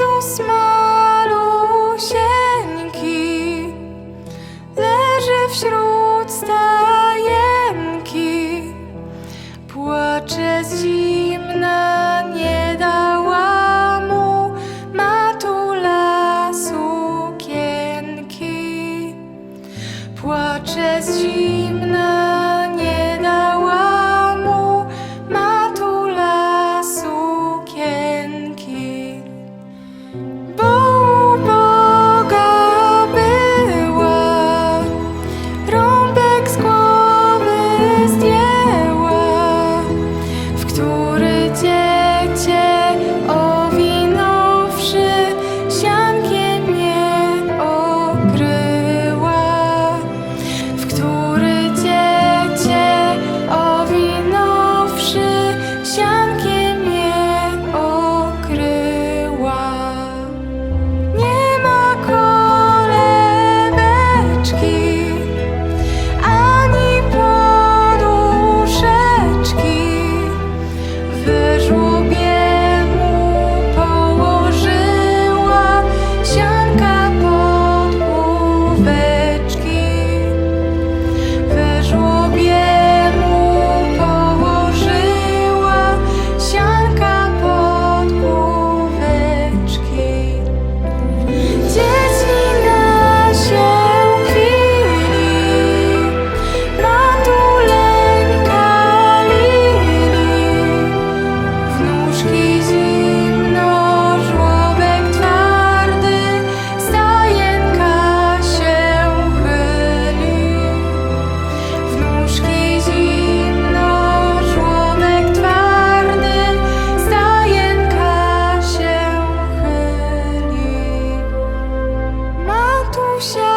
Jezus malusieńki leży wśród show.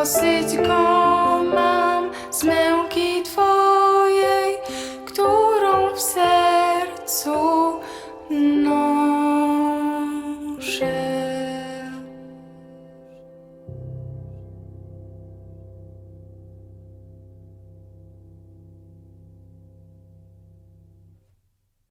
você te.